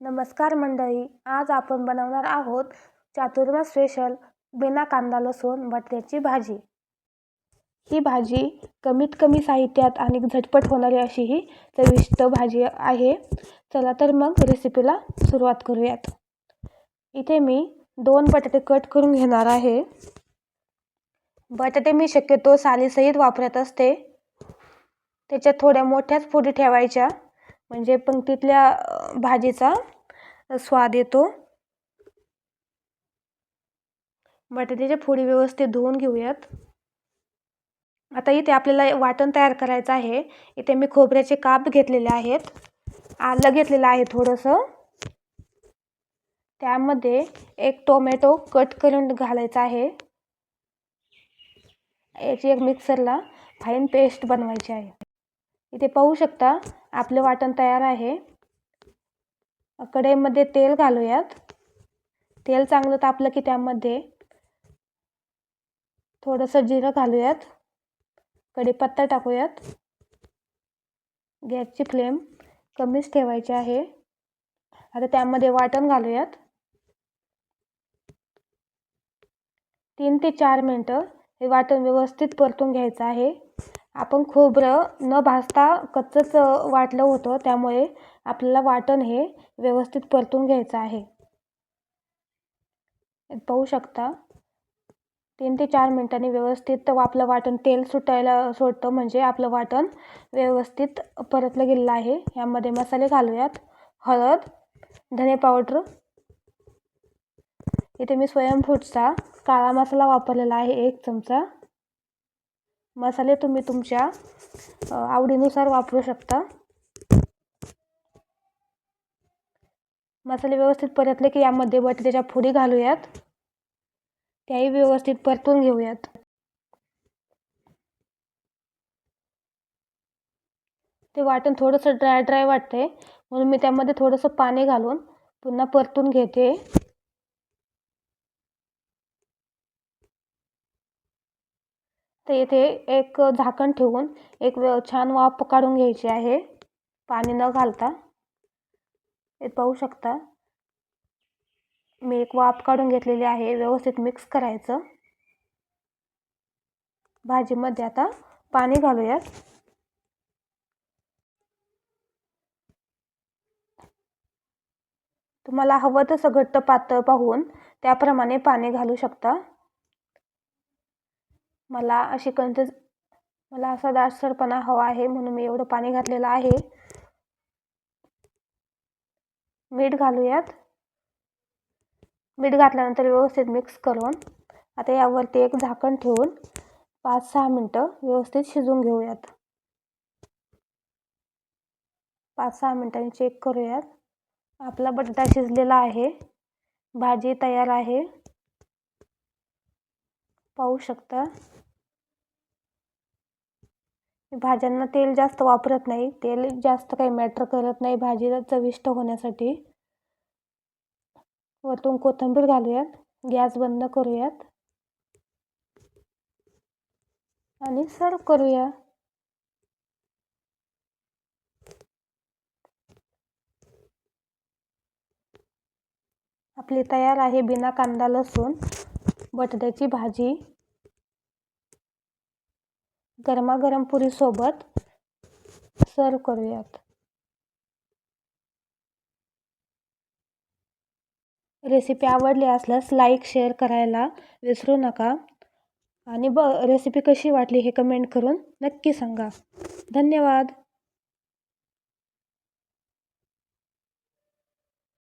नमस्कार मंडळी आज आपण बनवणार आहोत चातुर्मा स्पेशल बिना कांदा लसूण बटाट्याची भाजी. ही भाजी कमीत कमी साहित्यात आणि झटपट होणारी अशी ही चविष्ट भाजी आहे. चला तर मग रेसिपीला सुरुवात करूयात. इथे मी दोन बटाटे कट करून घेणार आहे. बटाटे मी शक्यतो सालीसहित वापरत असते. त्याच्यात थोड्या मोठ्याच फोडी ठेवायच्या. म्हणजे पंक्तीतल्या भाजीचा स्वाद येतो. बटाट्याच्या फोडी व्यवस्थित धुवून घेऊयात. आता इथे आपल्याला वाटण तयार करायचं आहे. इथे मी खोबऱ्याचे काप घेतलेले आहेत. आलं घेतलेलं आहे थोडंसं. त्यामध्ये एक टोमॅटो कट करून घालायचा आहे. याची एक मिक्सरला फाईन पेस्ट बनवायची आहे. इथे पाहू शकता आपलं वाटण तयार आहे. कढईमध्ये तेल घालूयात. तेल चांगलं तापलं की त्यामध्ये थोडंसं जिरं घालूयात. कढीपत्ता टाकूयात. गॅसची फ्लेम कमीच ठेवायची आहे. आता त्यामध्ये वाटण घालूयात. तीन ते चार मिनटं हे वाटण व्यवस्थित परतून घ्यायचं आहे. आपण खोबरं न भाजता कच्चंच वाटलं होतं. त्यामुळे आपल्याला वाटण हे व्यवस्थित परतून घ्यायचं आहे. पाहू शकता तीन ते चार मिनटांनी व्यवस्थित आपलं वाटण तेल सुटायला सोडतं. म्हणजे आपलं वाटण व्यवस्थित परतलं गेलेलं आहे. यामध्ये मसाले घालूयात. हळद धने पावडर. इथे मी स्वयंफूटचा काळा मसाला वापरलेला आहे. एक चमचा. मसाले तुम्ही तुमच्या आवडीनुसार वापरू शकता. मसाले व्यवस्थित परतले की यामध्ये बटाट्याच्या फोडी घालूयात. त्याही व्यवस्थित परतून घेऊयात. ते वाटण थोडंसं ड्राय ड्राय वाटते म्हणून मी त्यामध्ये थोडंसं पाणी घालून पुन्हा परतून घेते. तर येथे एक झाकण ठेवून एक छान वाफ काढून घ्यायची आहे. पाणी न घालता. हे पाहू शकता. मी एक वाफ काढून घेतलेली आहे. व्यवस्थित मिक्स करायचं. भाजीमध्ये आता पाणी घालूयात. तुम्हाला हवं तसं घट्ट पातळ पाहून त्याप्रमाणे पाणी घालू शकता. मला अशी कंट मला असा दाटसरपणा हवा आहे म्हणून मी एवढं पाणी घातलेलं आहे. मीठ घालूयात. मीठ घातल्यानंतर व्यवस्थित मिक्स करून आता यावरती एक झाकण ठेवून पाच सहा मिनटं व्यवस्थित शिजून घेऊयात. पाच सहा मिनटांनी चेक करूयात. आपला बटाटा शिजलेला आहे. भाजी तयार आहे. पाहू शकता. भाज्यांना तेल जास्त वापरत नाही. तेल जास्त काही मॅटर करत नाही भाजीला चविष्ट होण्यासाठी. वरतून कोथिंबीर घालूयात. गॅस बंद करूयात. आणि सर्व करूया. आपली तयार आहे बिना कांदा लसूण. बटाट्याची भाजी. गरमागरम पुरीसोबत सर्व करूयात. रेसिपी आवडली असल्यास लाईक शेअर करायला विसरू नका. आणि ब रेसिपी कशी वाटली हे कमेंट करून नक्की सांगा. धन्यवाद.